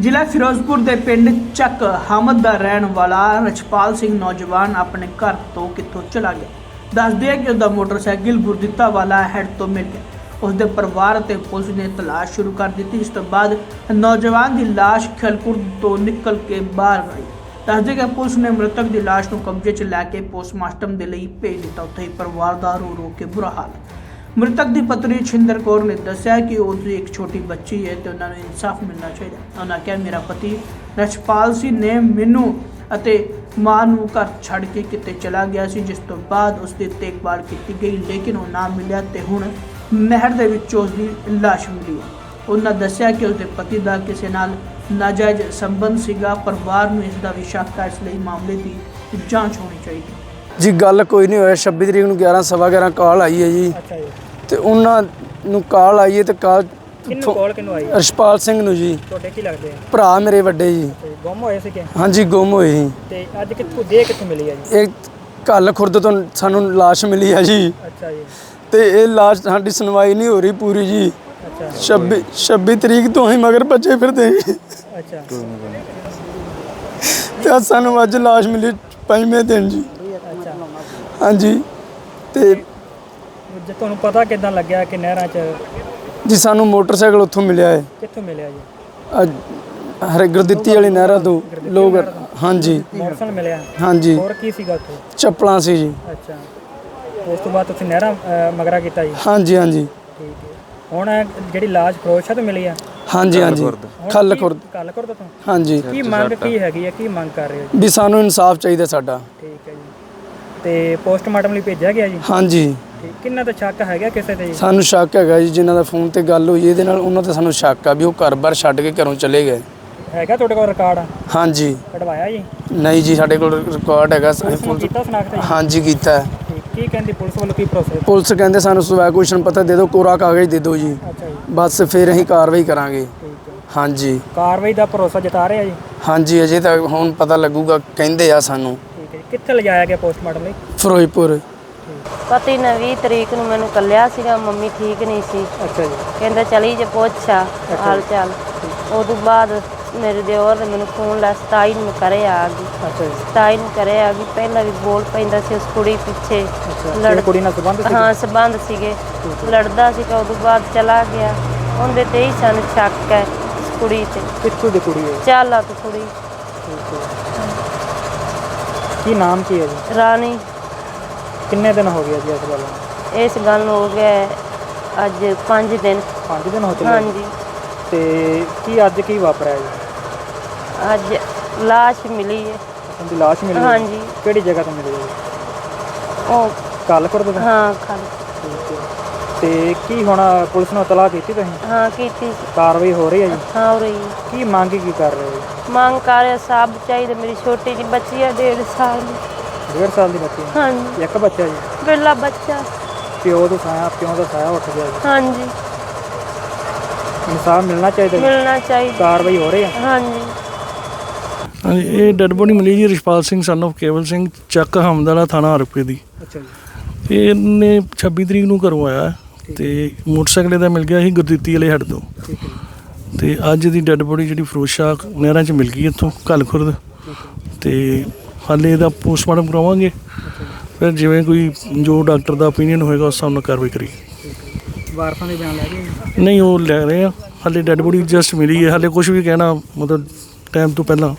ਜ਼ਿਲ੍ਹਾ ਫਿਰੋਜ਼ਪੁਰ ਦੇ ਪਿੰਡ ਚੱਕ ਹਮਦ ਦਾ ਰਹਿਣ ਵਾਲਾ ਰਛਪਾਲ ਸਿੰਘ ਨੌਜਵਾਨ ਆਪਣੇ ਘਰ ਤੋਂ ਕਿੱਥੋਂ ਚਲਾ ਗਿਆ? ਦੱਸਦੇ ਹੈ ਕਿ ਉਹਦਾ ਮੋਟਰਸਾਈਕਲ ਗੁਰਦਿੱਤਾ ਵਾਲਾ ਹੈਡ ਤੋਂ ਮਿਲ ਗਿਆ। ਉਸ ਦੇ ਪਰਿਵਾਰ ਅਤੇ ਪੁਲਿਸ ਨੇ ਤਲਾਸ਼ ਸ਼ੁਰੂ ਕਰ ਦਿੱਤੀ। ਇਸ ਤੋਂ ਬਾਅਦ ਨੌਜਵਾਨ ਦੀ ਲਾਸ਼ ਖਲਕੁਰਦ ਤੋਂ ਨਿਕਲ ਕੇ ਬਾਹਰ ਆਈ। ਦੱਸਦੇ ਕਿ ਪੁਲਿਸ ਨੇ ਮ੍ਰਿਤਕ ਦੀ ਲਾਸ਼ ਨੂੰ ਕਬਜ਼ੇ 'ਚ ਲੈ ਕੇ ਪੋਸਟਮਾਰਟਮ ਦੇ ਲਈ ਭੇਜ ਦਿੱਤਾ। ਉੱਥੇ ਹੀ ਪਰਿਵਾਰ ਦਾ ਰੋ ਰੋ ਕੇ ਬੁਰਾ ਹਾਲ। ਮ੍ਰਿਤਕ ਦੀ ਪਤਨੀ ਛਿੰਦਰ ਕੌਰ ਨੇ ਦੱਸਿਆ ਕਿ ਉਹ ਦੀ ਇੱਕ ਛੋਟੀ ਬੱਚੀ ਹੈ ਤੇ ਉਹਨਾਂ ਨੂੰ ਇਨਸਾਫ ਮਿਲਣਾ ਚਾਹੀਦਾ ਉਹਨਾਂ ਕਿਹਾ, ਮੇਰਾ ਪਤੀ ਰਛਪਾਲ ਸਿੰਘ ਨੇ ਮੈਨੂੰ ਅਤੇ ਮਾਂ ਨੂੰ ਘਰ ਛੱਡ ਕੇ ਕਿਤੇ ਚਲਾ ਗਿਆ ਸੀ, ਜਿਸ ਤੋਂ ਬਾਅਦ ਉਸ ਦੀ ਦੇਖਭਾਲ ਕੀਤੀ ਗਈ, ਲੇਕਿਨ ਉਹ ਨਾ ਮਿਲਿਆ ਤੇ ਹੁਣ ਮਹਿਰ ਦੇ ਵਿੱਚ ਉਸ ਦੀ ਲਾਸ਼ ਮਿਲੀ ਉਹਨਾਂ ਦੱਸਿਆ ਕਿ ਉਸ ਦੇ ਪਤੀ ਦਾ ਕਿਸੇ ਨਾਲ ਨਾਜਾਇਜ਼ ਸੰਬੰਧ ਸੀਗਾ। ਪਰਿਵਾਰ ਨੂੰ ਇਸ ਦਾ ਵੀ ਸ਼ੱਕ ਹੈ, ਇਸ ਲਈ ਮਾਮਲੇ ਦੀ ਜਾਂਚ ਹੋਣੀ ਚਾਹੀਦੀ ਜੀ ਗੱਲ ਕੋਈ ਨਹੀਂ ਹੋਇਆ। 26 ਤਰੀਕ ਨੂੰ 11 ਸਵਾ 11 ਕਾਲ ਆਈ ਹੈ ਜੀ। ਅੱਛਾ ਜੀ। ਤੇ ਉਹਨਾਂ ਨੂੰ ਕਾਲ ਆਈ ਹੈ ਤੇ ਕਾਲ ਕਿੰਨੂੰ ਕਾਲ ਕਿੰਨੂੰ ਆਈ? ਰਸ਼ਪਾਲ ਸਿੰਘ ਨੂੰ ਜੀ। ਤੁਹਾਡੇ ਕੀ ਲੱਗਦੇ ਆ? ਭਰਾ ਮੇਰੇ ਵੱਡੇ ਜੀ। ਗੁੰਮ ਹੋਏ ਸੀਗੇ ਹਾਂਜੀ ਗੁੰਮ ਹੋਏ ਸੀ। ਤੇ ਅੱਜ ਕਿੱਥੋਂ ਦੇ ਕਿੱਥੋਂ ਮਿਲੀ ਆ ਜੀ? ਇਹ ਕੱਲ ਖੁਰਦ ਤੋਂ ਸਾਨੂੰ ਲਾਸ਼ ਮਿਲੀ ਹੈ ਜੀ। ਅੱਛਾ ਜੀ। ਤੇ ਇਹ ਲਾਸ਼ ਸਾਡੀ ਸੁਣਵਾਈ ਨਹੀਂ ਹੋ ਰਹੀ ਪੂਰੀ ਜੀ। ਅੱਛਾ। 26 26 ਤਰੀਕ ਤੋਂ ਹੀ ਮਗਰ ਭੱਜੇ ਫਿਰਦੇ ਜੀ। ਅੱਛਾ। ਤੇ ਸਾਨੂੰ ਅੱਜ ਲਾਸ਼ ਮਿਲੀ ਪੰਜਵੇਂ ਦਿਨ ਜੀ। ਹਾਂਜੀ। ਤੇ ਜੇ ਤੁਹਾਨੂੰ ਪਤਾ ਕਿਦਾਂ ਲੱਗਿਆ ਕਿ ਨਹਿਰਾਂ 'ਚ ਜੀ ਸਾਨੂੰ ਮੋਟਰਸਾਈਕਲ ਉੱਥੋਂ ਮਿਲਿਆ ਹੈ। ਕਿੱਥੋਂ ਮਿਲਿਆ ਜੀ? ਅੱਜ ਹਰੇ ਗੁਰਦਿੱਤੀ ਵਾਲੀ ਨਹਿਰਾਂ ਤੋਂ ਲੋਕ ਹਾਂਜੀ। ਮੋਟਰਸਾਈਕਲ ਮਿਲਿਆ। ਹਾਂਜੀ। ਹੋਰ ਕੀ ਸੀਗਾ ਉੱਥੇ? ਚੱਪਲਾਂ ਸੀ ਜੀ। ਅੱਛਾ। ਉਸ ਤੋਂ ਬਾਅਦ ਤੁਸੀਂ ਨਹਿਰਾਂ ਅ, ਮਗਰਾ ਕੀਤਾ ਜੀ? ਹਾਂਜੀ ਹਾਂਜੀ। ਠੀਕ ਹੈ। ਹੁਣ ਜਿਹੜੀ ਲਾਸ਼ ਫਰੋਸ਼ਾ ਤੋਂ ਮਿਲੀ ਆ? ਹਾਂਜੀ ਹਾਂਜੀ। ਖੱਲ ਖੁਰਦ ਕੱਲ ਕਰ ਤੋਂ? ਹਾਂਜੀ। ਕੀ ਮੰਗ ਕੀ ਹੈਗੀ ਹੈ? ਕੀ ਮੰਗ ਕਰ ਰਹੇ ਹੋ ਜੀ? ਵੀ ਸਾਨੂੰ ਇਨਸਾਫ ਚਾਹੀਦਾ ਸਾਡਾ। ਠੀਕ ਹੈ ਜੀ। ਤੇ ਪੋਸਟਮਾਰਟਮ ਲਈ ਭੇਜਿਆ ਗਿਆ ਜੀ? ਹਾਂਜੀ। ਠੀਕ ਕਿੰਨਾ ਤਾਂ ਸ਼ੱਕ ਹੈਗਾ ਕਿਸੇ ਤੇ ਜੀ? ਸਾਨੂੰ ਸ਼ੱਕ ਹੈਗਾ ਜੀ ਜਿਨ੍ਹਾਂ ਦਾ ਫੋਨ ਤੇ ਗੱਲ ਹੋਈ ਇਹਦੇ ਨਾਲ ਉਹਨਾਂ ਤੇ ਸਾਨੂੰ ਸ਼ੱਕ ਆ ਵੀ ਉਹ ਘਰ-ਬਾਰ ਛੱਡ ਕੇ ਘਰੋਂ ਚਲੇ ਗਏ। ਹੈਗਾ ਤੁਹਾਡੇ ਕੋਲ ਰਿਕਾਰਡ ਹਾਂਜੀ। ਕਢਵਾਇਆ ਜੀ? ਨਹੀਂ ਜੀ ਸਾਡੇ ਕੋਲ ਰਿਕਾਰਡ ਹੈਗਾ। ਅਸੀਂ ਪੁਲਿਸ ਨੂੰ ਪੁਲਿਸ ਕੀਤਾ ਸਨਾਖਤ ਜੀ? ਹਾਂਜੀ ਕੀਤਾ। ਹੈ। ਠੀਕ ਕੀ ਕਹਿੰਦੀ ਪੁਲਿਸ ਵੱਲੋਂ ਕੀ ਪ੍ਰੋਸੈਸ ਪੁਲਿਸ ਕਹਿੰਦੇ ਸਾਨੂੰ ਸਵੈ ਕੁਸ਼ਨ ਪਤਾ ਦੇ ਦਿਓ ਕੋਰਾ ਕਾਗਜ਼ ਦੇ ਦਿਓ ਜੀ। ਅੱਛਾ ਜੀ। ਬਸ ਫਿਰ ਅਸੀਂ ਕਾਰਵਾਈ ਕਰਾਂਗੇ। ਠੀਕ ਹੈ ਹਾਂਜੀ। ਕਾਰਵਾਈ ਦਾ ਭਰੋਸਾ ਜਤਾ ਰਹੇ ਆ ਜੀ? ਹਾਂਜੀ ਅਜੇ ਤੱਕ ਹੁਣ ਪਤਾ ਲੱਗੂਗਾ ਕਹਿੰਦੇ ਆ ਸਾਨੂੰ। ਕਿੱਥੇ ਲਿਜਾਇਆ ਗਿਆ ਪੋਸਟਮਾਰਟਮ ਲਈ? ਫਿਰੋਜ਼ਪੁਰ। ਪਤੀ ਨੇ 20 ਤਰੀਕ ਨੂੰ ਮੈਨੂੰ ਕੱਲਿਆ ਸੀਗਾ ਮੰਮੀ ਠੀਕ ਨਹੀਂ ਸੀ। ਅੱਛਾ ਜੀ। ਕਹਿੰਦਾ ਚਲੀ ਜੇ ਪੁੱਛਾ ਹਾਲ ਚਾਲ। ਉਦੋਂ ਬਾਅਦ ਮੇਰੇ ਦਿਓਰ ਨੇ ਮੈਨੂੰ ਫੋਨ ਲਾ 27 ਨੂੰ ਕਰੇ ਆ ਗਈ। ਅੱਛਾ ਜੀ। 27 ਨੂੰ ਕਰੇ ਆ ਗਈ। ਪਹਿਲਾਂ ਵੀ ਬੋਲ ਪੈਂਦਾ ਸੀ ਉਸ ਕੁੜੀ ਪਿੱਛੇ ਲੜ- ਕੁੜੀ ਨਾਲ ਸੰਬੰਧ ਸੀ ਹਾਂ ਸਬੰਧ ਸੀਗੇ। ਲੜਦਾ ਸੀ ਉਦੋਂ ਬਾਅਦ ਚਲਾ ਗਿਆ। ਉਹਦੇ ਤੇ ਹੀ ਸਾਨੂੰ ਸ਼ੱਕ ਹੈ ਕੁੜੀ ਤੇ। ਕਿੱਥੋਂ ਦੀ ਕੁੜੀ ਹੈ? ਚੱਲ ਤੂੰ ਕੁੜੀ। ਠੀਕ ਹੈ। ਕੀ ਨਾਮ ਕੀ ਹੈ ਜੀ? ਰਾਣੀ। ਕਿੰਨੇ ਦਿਨ ਹੋ ਗਏ ਜੀ ਇਸ ਗੱਲ ਨੂੰ? ਇਸ ਗੱਲ ਨੂੰ ਹੋ ਗਿਆ ਹੈ ਅੱਜ 5 ਦਿਨ। 5 ਦਿਨ ਹੋ ਚੁੱਕੇ। ਹਾਂਜੀ। ਤੇ ਕੀ ਅੱਜ ਕੀ ਵਾਪਰਿਆ ਜੀ? ਅੱਜ ਲਾਸ਼ ਮਿਲੀ ਹੈ। ਦੀ ਲਾਸ਼ ਮਿਲੀ ਹੈ? ਹਾਂਜੀ। ਕਿਹੜੀ ਜਗ੍ਹਾ ਤੋਂ ਮਿਲੀ ਹੈ? ਉਹ ਕੱਲ ਕਰ ਦੋ ਹਾਂ ਖਾਲੀ ਠੀਕ ਹੈ। ਤੇ ਕੀ ਹੁਣ ਪੁਲਿਸ ਨੂੰ ਇਤਲਾਹ ਕੀਤੀ ਤੁਸੀਂ? ਹਾਂ ਕੀਤੀ ਸੀ। ਕਾਰਵਾਈ ਹੋ ਰਹੀ ਹੈ ਜੀ? ਹਾਂ ਹੋ ਰਹੀ ਹੈ। ਕੀ ਮੰਗ ਕੀ ਕਰ ਰਹੇ ਹੋ ਜੀ? ਮੰਗ ਕਰ ਸਾਬ ਚਾਹੀਦਾ। ਮੇਰੀ ਛੋਟੀ ਜਿਹੀ ਬੱਚੀ ਹੈ ਡੇਢ ਸਾਲ ਦੀ। ਡੇਢ ਸਾਲ ਦੀ ਬੱਚੀ ਹੈ। ਹਾਂਜੀ। ਇੱਕ ਬੱਚਾ ਜੀ? ਬਿਰਲਾ ਬੱਚਾ। ਪਿਓ ਦਾ ਸਾਇਆ ਪਿਓ ਦਾ ਸਾਇਆ ਉੱਠ ਗਿਆ ਜੀ। ਹਾਂਜੀ। ਇਨਸਾਫ ਮਿਲਣਾ ਚਾਹੀਦਾ ਜੀ? ਮਿਲਣਾ ਚਾਹੀਦਾ। ਕਾਰਵਾਈ ਹੋ ਰਹੀ ਹੈ? ਹਾਂਜੀ। ਹਾਂਜੀ ਇਹ ਡੈੱਡ ਬੋਡੀ ਮਿਲੀ ਜੀ ਰਿਸ਼ਪਾਲ ਸਿੰਘ ਸਨ of ਕੇਵਲ ਸਿੰਘ ਚੱਕ ਹਮਦਲਾ ਥਾਣਾ ਹਰਪੇ ਦੀ। ਅੱਛਾ ਜੀ। ਇਹਨੇ 26 ਤਰੀਕ ਨੂੰ ਘਰੋਂ ਆਇਆ ਹੈ। ਤੇ ਮੋਟਰਸਾਈਕਲ ਦਾ ਮਿਲ ਗਿਆ ਸੀ ਗੁਰਦਿੱਤੀ ਵਾਲੇ ਹੱਡ ਤੋਂ। ਤੇ ਅੱਜ ਦੀ ਡੈੱਡ ਬੋਡੀ ਜਿਹੜੀ ਫਰੋਸ਼ਾ ਨਹਿਰਾਂ 'ਚ ਮਿਲ ਗਈ ਇੱਥੋਂ ਕੱਲ ਖੁਰਦ ਤੇ ਹਾਲੇ ਇਹਦਾ ਪੋਸਟਮਾਰਟਮ ਕਰਾਵਾਂਗੇ। ਫਿਰ ਜਿਵੇਂ ਕੋਈ ਜੋ ਡਾਕਟਰ ਦਾ opinion ਹੋਏਗਾ ਉਸ ਹਿਸਾਬ ਨਾਲ ਕਾਰਵਾਈ ਕਰੀ ਵਾਰਸਾਂ ਦੇ ਬਿਆਨ ਲੈ ਗਏ? ਨਹੀਂ ਉਹ ਲੈ ਰਹੇ ਆ। ਹਾਲੇ ਡੈੱਡ ਬੋਡੀ ਜਸਟ ਮਿਲੀ ਹੈ। ਹਾਲੇ ਕੁਝ ਵੀ ਕਹਿਣਾ ਮਤਲਬ ਟਾਈਮ ਤੋਂ ਪਹਿਲਾਂ।